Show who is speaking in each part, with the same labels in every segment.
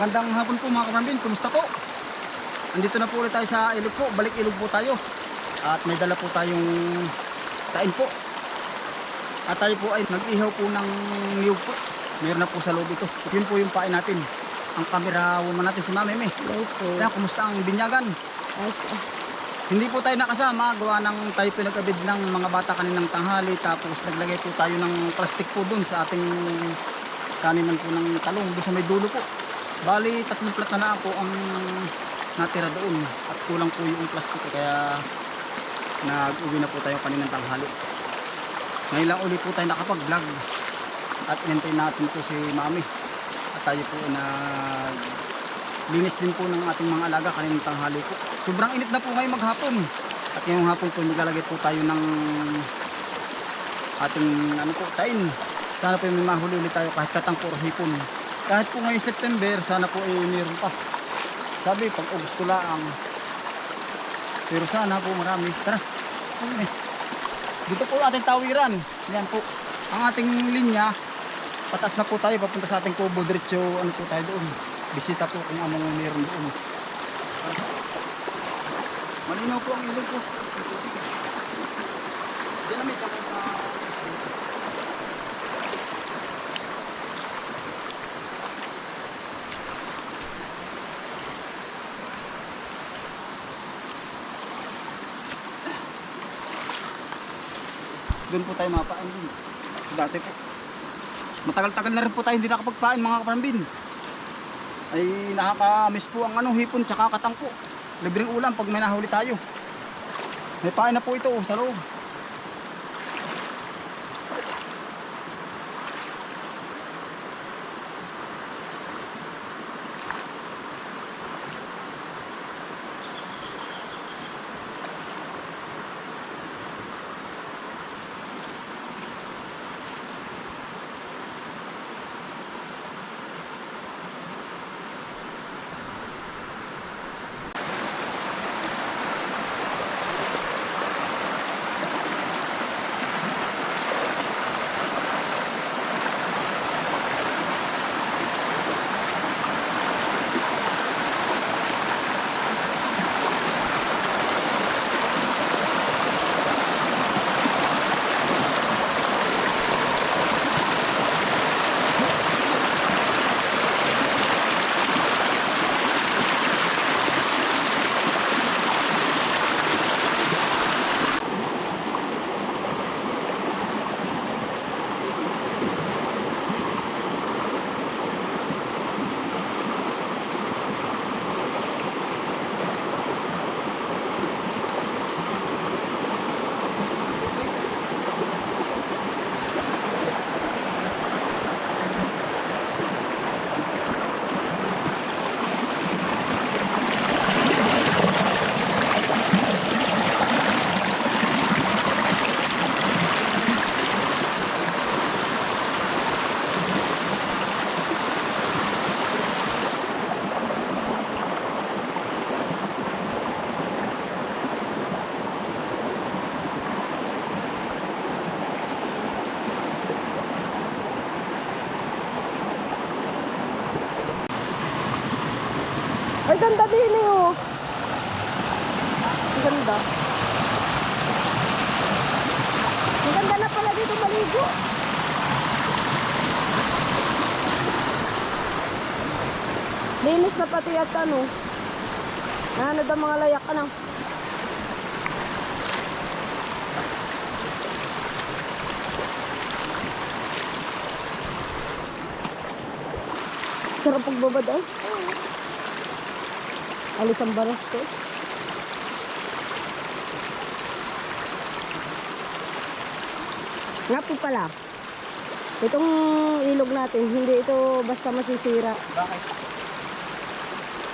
Speaker 1: Magandang hapon po mga kaparambin, kumusta po? Andito na po ulit tayo sa ilog po, balik ilog po tayo. At may dala po tayong tain po. At tayo po ay nag-ihaw po ng niyog po. Meron na po sa loob ito. Yun po yung pain natin. Ang camera woman natin si Mami May.
Speaker 2: Hello po.
Speaker 1: Kaya kumusta ang binyagan?
Speaker 2: As,
Speaker 1: Hindi po tayo nakasama, gawa ng tayo pinagabid ng mga bata kaninang tanghali tapos naglagay po tayo ng plastic po dun sa ating kaninan po ng talong doon sa may dulo po. Bali, tatlong plat na lang po ang natira doon at kulang po yung plastic kaya nag-uwi na po tayo kaninang tanghali. Ngayon lang uli po tayo nakapag-vlog at inintay natin po si Mami at tayo po nag linis din po ng ating mga alaga kaninang tanghali po. Sobrang init na po ngayon maghapon. At ngayong hapon po maglalagay po tayo ng ating ano po, tain. Sana po may mahuli ulit tayo kahit katang puro hipon. Kahit po ngayong September, sana po ay meron pa. Sabi, pag August lang. Pero sana po marami. Tara. Ano eh. Dito po ating tawiran. Yan po. Ang ating linya, pataas na po tayo papunta sa ating kubo diretso ano po tayo doon bisita po kung anong meron doon malinaw po ang ilog po Diyan na may tapos doon po tayo mapain din. Dati po matagal-tagal na rin po tayo hindi nakapagpain mga kaparambin ay nakaka-miss po ang ano, hipon tsaka katang po libreng ulam pag may nahuli tayo. May pain na po ito oh, sa loob
Speaker 2: at ano. Ano daw mga layak lang. Sarap pagbabad ay. Alis ang baras ko. Nga po pala. Itong ilog natin, hindi ito basta masisira.
Speaker 1: bakit?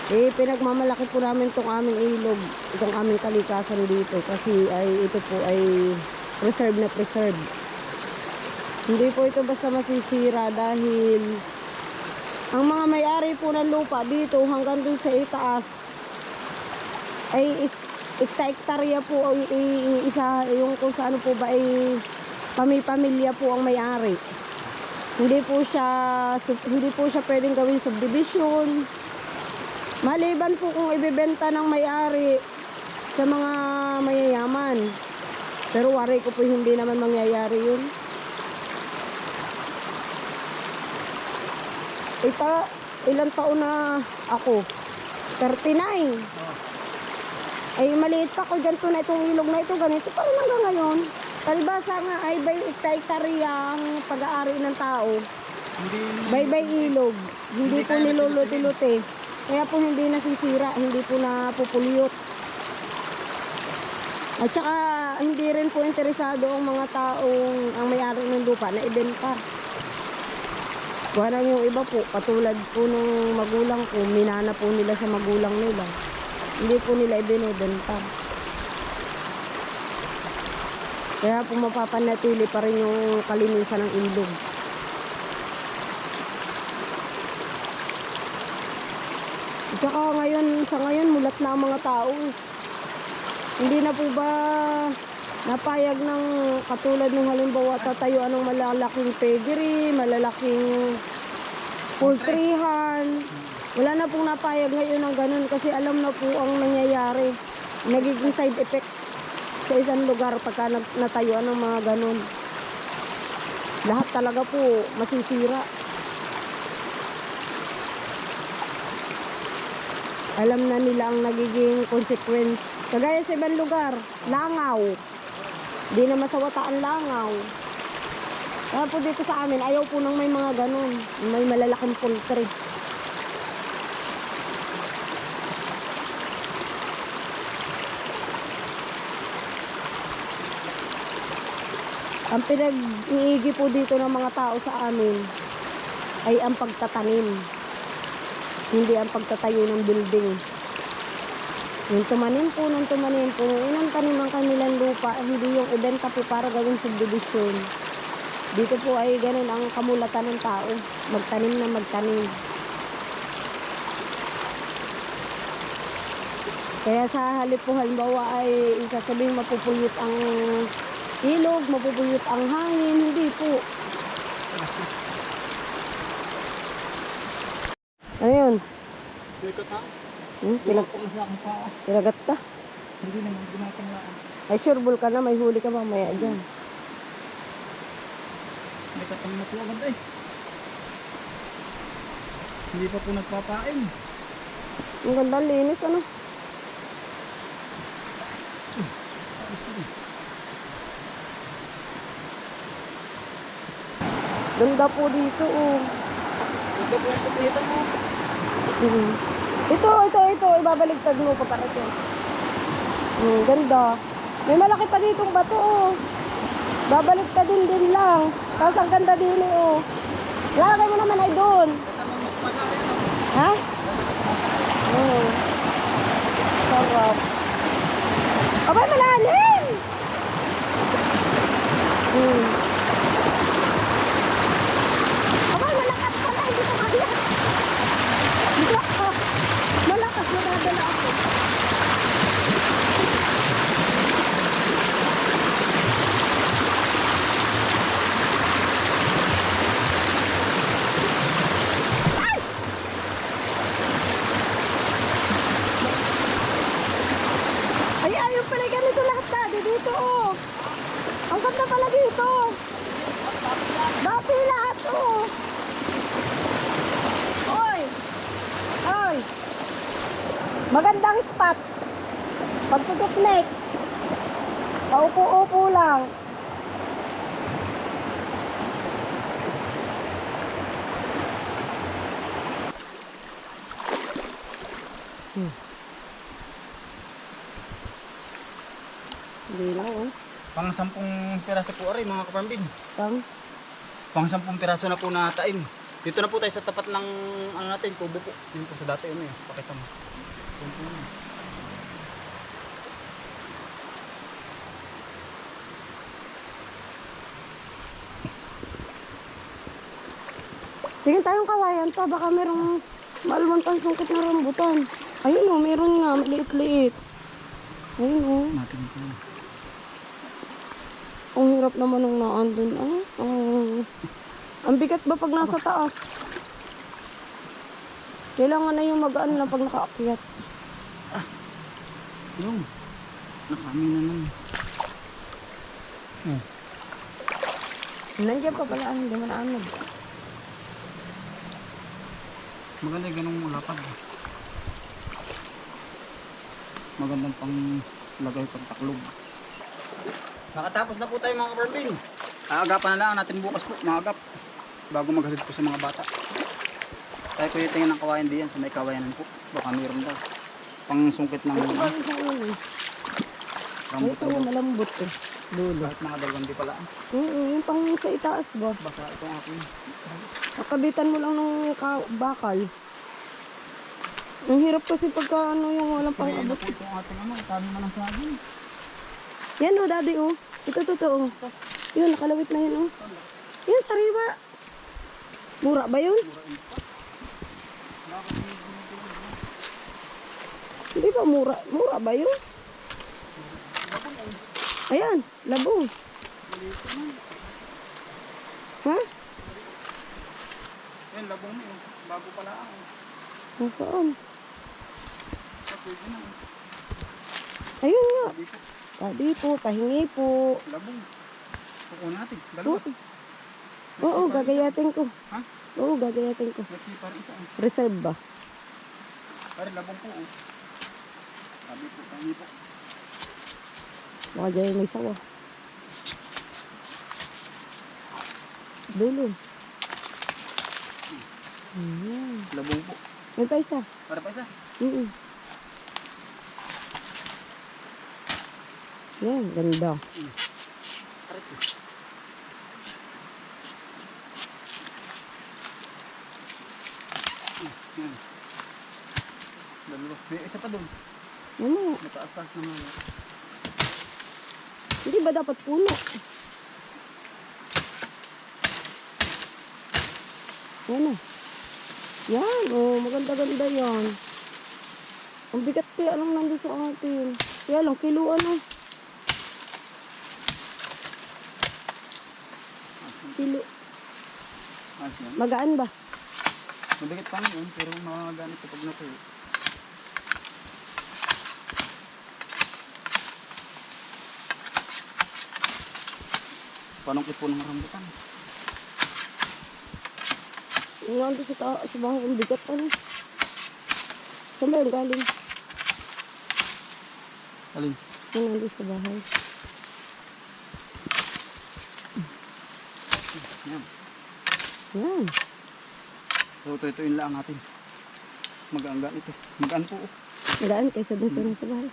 Speaker 2: Eh, pinagmamalaki po namin itong aming ilog, itong aming kalikasan dito kasi ay ito po ay preserve na preserve. Hindi po ito basta masisira dahil ang mga may-ari po ng lupa dito hanggang dun sa itaas ay is, ikta-ektarya po i- isa yung kung sa ano po ba ay pami-pamilya po ang may-ari. Hindi po siya hindi po siya pwedeng gawing subdivision. Maliban po kung ibebenta ng may-ari sa mga mayayaman. Pero wari ko po hindi naman mangyayari yun. Ita, ilang taon na ako? 39. Ay maliit pa ko ganito na itong ilog na ito, ganito pa rin hanggang ngayon. Palibasa nga ay bay itaitaryang pag-aari ng tao.
Speaker 1: Hindi
Speaker 2: Baybay ilog. Hindi
Speaker 1: Hindi tayo
Speaker 2: niluluti-luti. Kaya po hindi nasisira, hindi po napupulyot. At saka hindi rin po interesado ang mga taong ang may-ari ng lupa na ibenta. Wala yung iba po, katulad po nung magulang ko, minana po nila sa magulang nila. Hindi po nila ibinibenta. Kaya po mapapanatili pa rin yung kalinisan ng ilog. At ngayon, sa ngayon, mulat na ang mga tao. eh. Hindi na po ba napayag ng katulad ng halimbawa tatayuan ng malalaking pedigree, malalaking poultryhan. Wala na pong napayag ngayon ng ganun kasi alam na po ang nangyayari. Nagiging side effect sa isang lugar pagka natayuan ng mga ganun. Lahat talaga po masisira. Alam na nila ang nagiging consequence. Kagaya sa ibang lugar, langaw. Di na masawata ang langaw. Kaya po dito sa amin, ayaw po nang may mga ganun. May malalaking poultry. Ang pinag-iigi po dito ng mga tao sa amin ay ang pagtatanim hindi ang pagtatayo ng building. Yung tumanim po ng tumanim po, unang tanim ang kanilang lupa, hindi yung ibenta po para gawing subdivision. Dito po ay ganun ang kamulatan ng tao, magtanim na magtanim. Kaya sa halip po halimbawa ay isasabihin mapupuyot ang ilog, mapupuyot ang hangin, hindi po. Ano yun?
Speaker 1: Ikot ha?
Speaker 2: Hmm? Pinag pinagat ka?
Speaker 1: Hindi naman ginapanglaan.
Speaker 2: Ay, sure ball ka na. May huli ka mamaya dyan.
Speaker 1: May katang na po agad eh. Hindi pa po nagpapain.
Speaker 2: Ang ganda linis, ano? Ganda po dito, oh.
Speaker 1: Ito po yung pupitan mo.
Speaker 2: Mhm. Ito, ito, ito. Ibabaligtad mo paparating. Hmm, ganda. May malaki pa ditong bato, oh. Babaliktad din din lang. Tapos ang ganda din, oh. Lalagay mo naman ay doon.
Speaker 1: Katang magpakain mo.
Speaker 2: Ha? Oo. Sarap. Abay, malalim! Hmm. Abay, malakas pala. Hindi ko kaya. Hindi ako. Malakas na dadala ako. Ay, ayun pala ganito lahat dati dito, oh. Ang ganda pala dito. Dati lahat, oh. Oy. Oy. Magandang spot. Pagpipiknik. Paupo-upo lang. Hindi lang, oh.
Speaker 1: Pang sampung piraso po aray mga kaparambin.
Speaker 2: Pang.
Speaker 1: Pang sampung piraso na po na taim. Dito na po tayo sa tapat ng ano natin, kubo po. Yun po sa dati ano eh. Pakita mo.
Speaker 2: Tingin tayong kawayan pa, baka merong malman pang sungkit na rambutan. Ayun oh, meron nga, liit-liit. Ayun oh,
Speaker 1: Natin po.
Speaker 2: ang hirap naman ng naandun. Ano? Ang Ang bigat ba pag nasa taas? Kailangan na yung magaan lang pag nakaakyat.
Speaker 1: Yung. Nakami na naman. Oh.
Speaker 2: Nandiyan pa pala, ano, hindi mo naanod.
Speaker 1: Maganda yung ganong lapad. Magandang pang lagay pang taklob. Nakatapos na po tayo mga kabarmbin. Aagapan na lang natin bukas po, mga agap. Bago maghatid po sa mga bata. Po yung tingin ng kawayan diyan sa may kawayanan po. Baka mayroon daw. Pang sungkit ng
Speaker 2: Ito ba yung sa ulo? Ay,
Speaker 1: rambut
Speaker 2: ito yung malambot eh. Dulo.
Speaker 1: Kahit mga dalawang di pala.
Speaker 2: Oo, yung pang sa itaas ba?
Speaker 1: Basta itong aking.
Speaker 2: Nakabitan mo lang ng ka- bakal. Ang hirap kasi pagka ano yung walang pang abot.
Speaker 1: po itong ating ano, kami man ang saging.
Speaker 2: Yan o, daddy o. Ito totoo. Yun, nakalawit na yun o. Yun, sariwa. Mura ba yun? Hindi ba mura? Mura ba yun? Ayan, labong. Ha?
Speaker 1: Yan, labong mo yun. Bago pala ako.
Speaker 2: Nasaan?
Speaker 1: Na.
Speaker 2: Ayun nga. Daddy po, pahingi po.
Speaker 1: labong. Kukunin natin. Dalawa.
Speaker 2: Oo gagayatin ko.
Speaker 1: Ha?
Speaker 2: Oo, gagayatin ko. Reserve ba?
Speaker 1: Pare, labong po. Oh. Sabi po, tangi po.
Speaker 2: Baka dyan may sawa. Dulo. Ayan.
Speaker 1: Labong po.
Speaker 2: May pa isa.
Speaker 1: Para pa isa.
Speaker 2: Mm Yan, ganda.
Speaker 1: Pare po. Hmm, Yan. Dalawa. May isa pa doon.
Speaker 2: Mamaya,
Speaker 1: Mataas-taas naman.
Speaker 2: hindi ba dapat puno? Na. Yan, oh, maganda-ganda yan. Ang bigat kaya lang nandun sa atin. Kaya lang, kilo ano. Kilo.
Speaker 1: Ayos yan.
Speaker 2: Magaan ba?
Speaker 1: Mabigat pa ngayon, pero makaganit kapag natuyo. Panungkit po ng rambutan.
Speaker 2: Nandun sa, ta- sa bahay, ang bigat ano. Saan ba yung galing?
Speaker 1: Alin?
Speaker 2: Yung nandun sa bahay.
Speaker 1: Yan.
Speaker 2: Yan.
Speaker 1: So ito, ito yung lang natin. Magaan ito. Magaan po. oh.
Speaker 2: Magaan kaysa dun sa nasa bahay.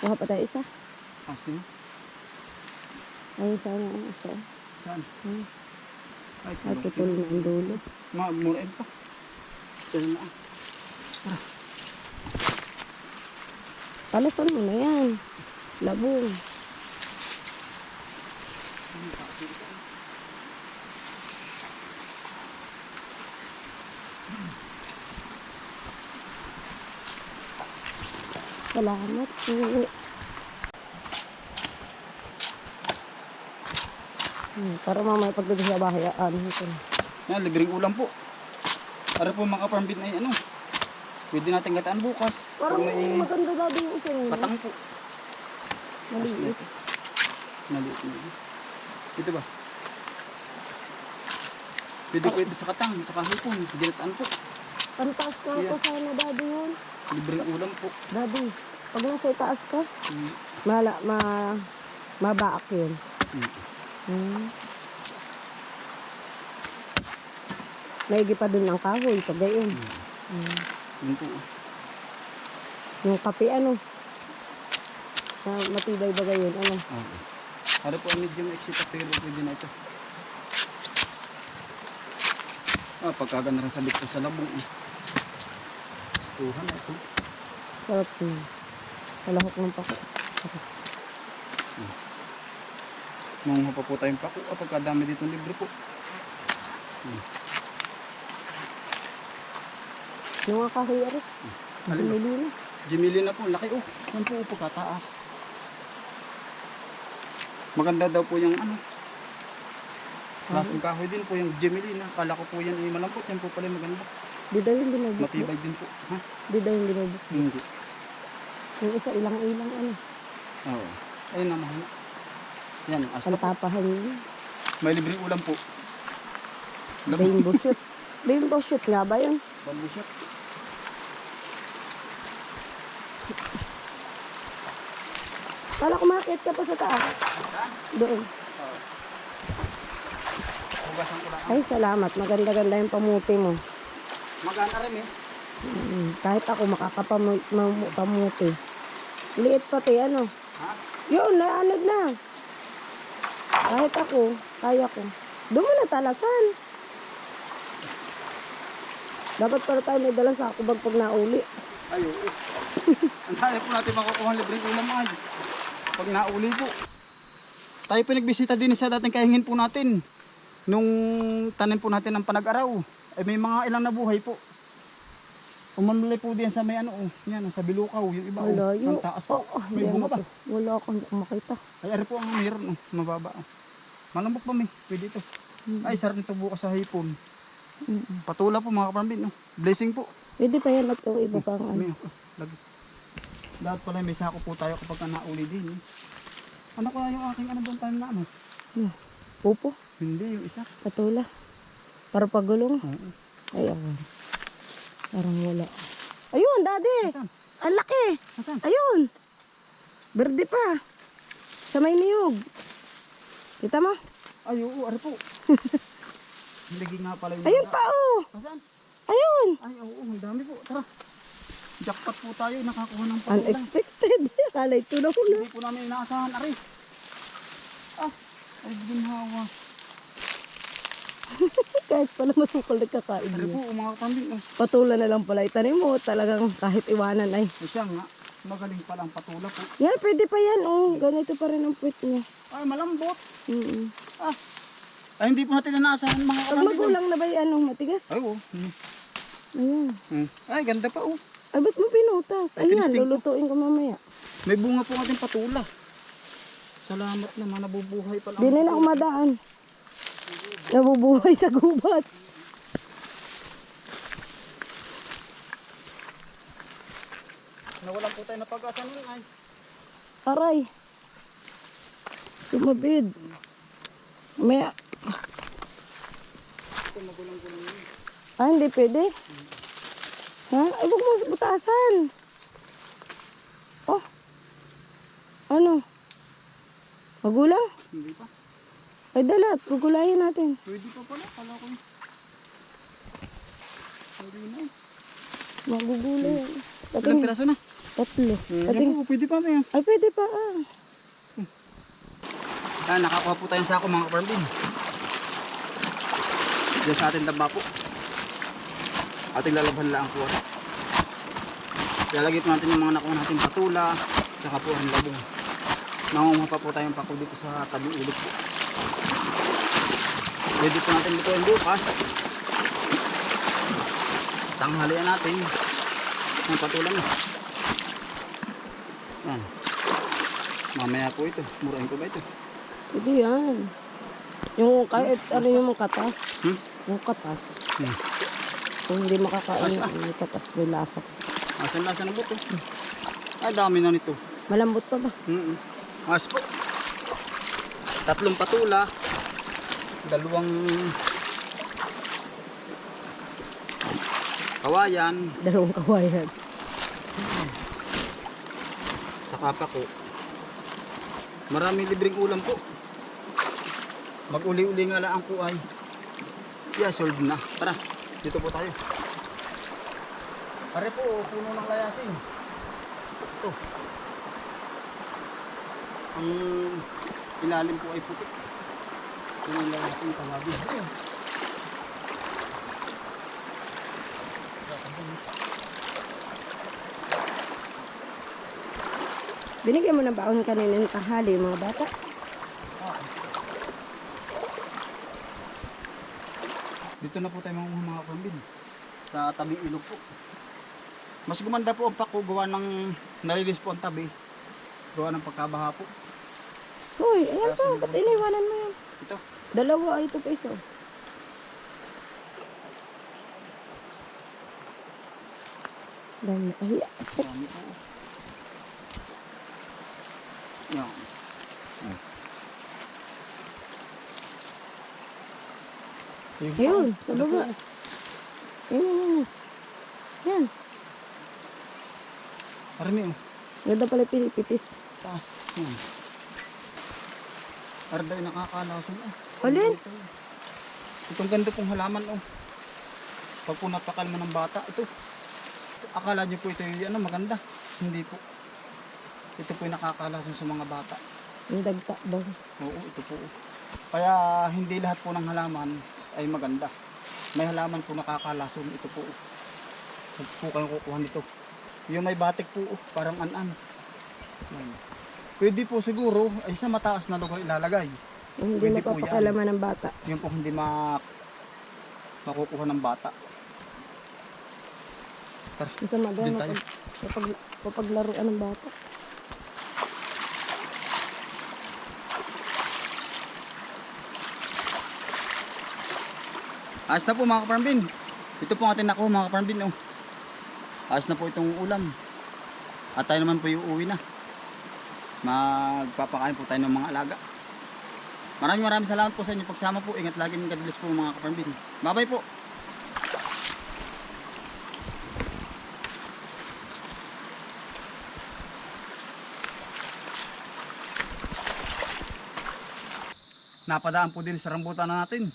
Speaker 2: Kuha pa tayo isa.
Speaker 1: Taas din.
Speaker 2: Ayun sana ang isa.
Speaker 1: Saan?
Speaker 2: Hmm.
Speaker 1: Ay,
Speaker 2: Ay,
Speaker 1: tulog.
Speaker 2: putol na ang dulo.
Speaker 1: Ma, murain pa. Ito na.
Speaker 2: Palasan mo na yan. Labong. Salamat po. Hmm, para mamaya pagdating sa bahay, ano ito.
Speaker 1: Yan, libreng ulam po. Para po mga farm ay ano. Pwede natin gataan bukas.
Speaker 2: Parang
Speaker 1: may
Speaker 2: maganda daw yung isa niya.
Speaker 1: patang po.
Speaker 2: Maliit.
Speaker 1: Maliit na. Ito ba? Pwede pwede sa katang, sa hipon, ginataan po.
Speaker 2: Ang taas ka
Speaker 1: Yeah.
Speaker 2: sana, daddy yun.
Speaker 1: Libreng ulam po.
Speaker 2: Daddy, pag nasa itaas ka,
Speaker 1: Mm.
Speaker 2: mala, ma, mabaak yun.
Speaker 1: Mm.
Speaker 2: Hmm. Maigi pa dun ang kahoy, pag gayon. Hmm.
Speaker 1: Yun po.
Speaker 2: Yung kape, ano? Na matibay ba gayon, ano?
Speaker 1: Okay. Para po medium exit pero pwede na ito. Ah, pagkaganda rin sabit ko sa labong. Eh. Tuhan na ito.
Speaker 2: Sarap yun. Kalahok ng pako.
Speaker 1: Manguha pa po tayong pako. Ah, pagkadami dito libre po.
Speaker 2: Yung nga kahoy, ari.
Speaker 1: Ba?
Speaker 2: Jumili na.
Speaker 1: Jimili na po, laki oh. Yan po, pagkataas. Maganda daw po yung ano. Klaseng kahoy din po yung Gemelina. Kala ko po yan ay malambot. Yan po pala yung maganda.
Speaker 2: Di daw yung binubuk.
Speaker 1: Matibay din po. Ha?
Speaker 2: Di daw yung binubuk.
Speaker 1: Hindi.
Speaker 2: Yung isa ilang-ilang ano.
Speaker 1: Oo. Ayun na mahal. Yan. Asta po.
Speaker 2: Pantapahan yun.
Speaker 1: May libreng ulam po.
Speaker 2: Rainbow shoot. Rainbow shoot nga ba yun?
Speaker 1: Bamboo shot.
Speaker 2: Kala ko makakit ka pa sa taas. Doon.
Speaker 1: Hugasan ko lang.
Speaker 2: Ay, salamat. Maganda-ganda yung pamuti mo.
Speaker 1: Magana rin eh.
Speaker 2: Mm, kahit ako makakapamuti. Liit pati, ano.
Speaker 1: Ha?
Speaker 2: Yun, naanod na. Kahit ako, kaya ko. Doon mo na talasan. Dapat para tayo may dala sa ako pag nauli.
Speaker 1: Ay, oo. Ang kaya po natin makukuha ng libreng ulam ay. Pag nauli po. Tayo po nagbisita din sa dating kahingin po natin. Nung tanim po natin ng panag-araw. Ay may mga ilang nabuhay po. Umamlay po din sa may ano, oh, yan, sa Bilukaw, yung iba, oh,
Speaker 2: yun.
Speaker 1: ang taas po.
Speaker 2: Oh, oh,
Speaker 1: may
Speaker 2: hindi
Speaker 1: bunga
Speaker 2: ako-
Speaker 1: ba?
Speaker 2: Wala akong makita.
Speaker 1: Ay, ari po ang meron, oh, mababa. Oh. Malambok pa may, pwede ito.
Speaker 2: Mm.
Speaker 1: Ay, sarap nito bukas sa hipon.
Speaker 2: Mm-mm.
Speaker 1: Patula po mga kapambin, no? Blessing po.
Speaker 2: Pwede pa yan at yung iba pang ano.
Speaker 1: May, lagi. Dapat pala may sako po tayo kapag ka nauli din. Eh. Ano kaya yung aking ano doon tayo na ano?
Speaker 2: Ano? Pupo,
Speaker 1: Hindi, yung isa.
Speaker 2: patula. Para pagulong.
Speaker 1: Oo.
Speaker 2: Ay, ako. Parang wala. Ayun, daddy. Ang laki. Ayun. Berde pa. Sa may niyog. Kita mo?
Speaker 1: Ay, oo, ari po. Lagi nga pala yung...
Speaker 2: Ayun pa, oh.
Speaker 1: Saan?
Speaker 2: Ayun.
Speaker 1: Ay, oo, ang dami po. Tara. Jackpot po tayo, nakakuha ng patula.
Speaker 2: Unexpected. Kala ito na.
Speaker 1: Hindi po namin inaasahan, ari. Ah, ay, ginhawa.
Speaker 2: Kahit pala masukal nagkakain
Speaker 1: Ari po, mga kapambin. Oh.
Speaker 2: Patula na lang pala itanim mo. Talagang kahit iwanan ay.
Speaker 1: Ay, siya nga. Magaling pala ang patula po.
Speaker 2: Yan, pwede pa yan. Oh, ganito pa rin ang puwit niya.
Speaker 1: Ay, malambot.
Speaker 2: Mm
Speaker 1: Ah. Ay, hindi po natin inaasahan mga
Speaker 2: Pag
Speaker 1: kapambin.
Speaker 2: magulang na ba yan, ano, matigas?
Speaker 1: Ay, oo. Hmm.
Speaker 2: Ayan.
Speaker 1: Hmm. Ay, ganda pa oh.
Speaker 2: Ay, ba't mo pinutas?
Speaker 1: Ay,
Speaker 2: Ayan, lulutuin ko mamaya.
Speaker 1: May bunga po ating patula. Salamat naman, nabubuhay pala. ang
Speaker 2: Di na na ako madaan. Nabubuhay sa gubat.
Speaker 1: Nawalan po tayo na pag-asa nun ay.
Speaker 2: Aray. Sumabid. May...
Speaker 1: Ito magulang-gulang yun.
Speaker 2: Ah, hindi pwede. Ha? Ay, huwag mo butasan. Oh. Ano? Magulang?
Speaker 1: Hindi pa.
Speaker 2: Ay, dalat. Gugulayin natin.
Speaker 1: Pwede pa pala. Kala ko. Pwede na eh.
Speaker 2: Magugulay.
Speaker 1: Ilang piraso na?
Speaker 2: Tatlo.
Speaker 1: Hmm.
Speaker 2: Dating,
Speaker 1: Yan po, pwede pa yan.
Speaker 2: ay, pwede pa ah.
Speaker 1: Ah, nakakuha po tayong sako mga kaparbin. Diyan sa ating damba po. Ating lalabhan lang po. Lalagay po natin yung mga nakuha natin patula, saka po ang labong. Nangunguha pa po tayong pako dito sa tabing ulit po. Ready po natin lutuin bukas. Tanghalian natin. Ang patula na. Yan. Mamaya po ito. Murahin ko ba ito?
Speaker 2: Pwede yan. Yung kahit ano yung katas.
Speaker 1: Hmm?
Speaker 2: Yung katas.
Speaker 1: Hmm.
Speaker 2: Kung hindi makakain,
Speaker 1: Asa?
Speaker 2: yung katas may lasa.
Speaker 1: Asan lasa ng buto? Ay, dami na nito.
Speaker 2: Malambot pa ba?
Speaker 1: Mm Mas po. Tatlong patula. Dalawang kawayan.
Speaker 2: Dalawang kawayan.
Speaker 1: Saka pa ko. Maraming libreng ulam po. Mag-uli-uli nga lang po ay. Yeah, solved na. Tara, dito po tayo. Pare po, puno ng layasin. Ito. Ang ilalim po ay puti. Puno ng layasin, tawabi. Ayun.
Speaker 2: Binigyan mo ng baon kanina ng tanghali, mga bata.
Speaker 1: Dito na po tayo mga mga pambin. Sa tabing ilog po. Mas gumanda po ang pako gawa ng nalilis po ang tabi. Gawa ng pagkabaha po.
Speaker 2: Hoy, ayan po. Ba't iniwanan mo yan?
Speaker 1: Ito.
Speaker 2: Dalawa ay ito pa isa. Dami. Ay,
Speaker 1: Dami po. Po.
Speaker 2: Ayun, sa
Speaker 1: Ano
Speaker 2: baba.
Speaker 1: po?
Speaker 2: Yan, yan, yan. Yan.
Speaker 1: Oh.
Speaker 2: Ganda pala pinipipis.
Speaker 1: Taas. Yan. Arday nakakalason oh.
Speaker 2: Alin?
Speaker 1: Itong ganda pong halaman oh. Pag po napakalma ng bata, ito. Akala niyo po ito yung ano, maganda. Hindi po. Ito po yung nakakalason sa mga bata.
Speaker 2: Yung dagta daw.
Speaker 1: Oo, ito po. Kaya hindi lahat po ng halaman ay maganda. May halaman po nakakalason. Ito po. Huwag po kayong kukuha nito. Yung may batik po, oh, parang an-an. Yan. Pwede po siguro ay sa mataas na lugar ilalagay.
Speaker 2: Yung
Speaker 1: Pwede
Speaker 2: hindi
Speaker 1: po yan.
Speaker 2: napapakalaman ng bata.
Speaker 1: Yun po hindi ma makukuha ng bata. Tara,
Speaker 2: Masama daw
Speaker 1: Doon tayo.
Speaker 2: pag, kapag, papaglaruan ng bata.
Speaker 1: Ayos na po mga kaparambin. Ito po ang ating nakuha mga kaparambin. Oh. Ayos na po itong ulam. At tayo naman po yung uwi na. Magpapakain po tayo ng mga alaga. Maraming maraming salamat po sa inyo pagsama po. Ingat lagi ng God po mga kaparambin. Bye bye po. Napadaan po din sa rambutan na natin.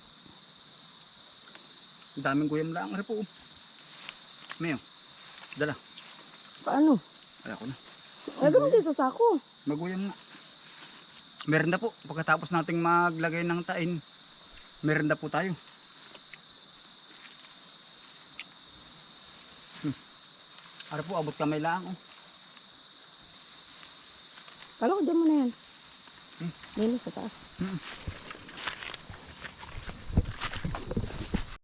Speaker 1: Ang daming guyam lang rin po. Mayo, dala.
Speaker 2: Paano?
Speaker 1: Kaya ko na.
Speaker 2: Lagyan mo din sa sako.
Speaker 1: Maguyam nga. Meron na po. Pagkatapos nating maglagay ng tain, meron na po tayo. Hmm. Ara po, abot kamay lang. Oh.
Speaker 2: Kala ko dyan mo na yan.
Speaker 1: Hmm.
Speaker 2: Yan sa taas.
Speaker 1: Hmm.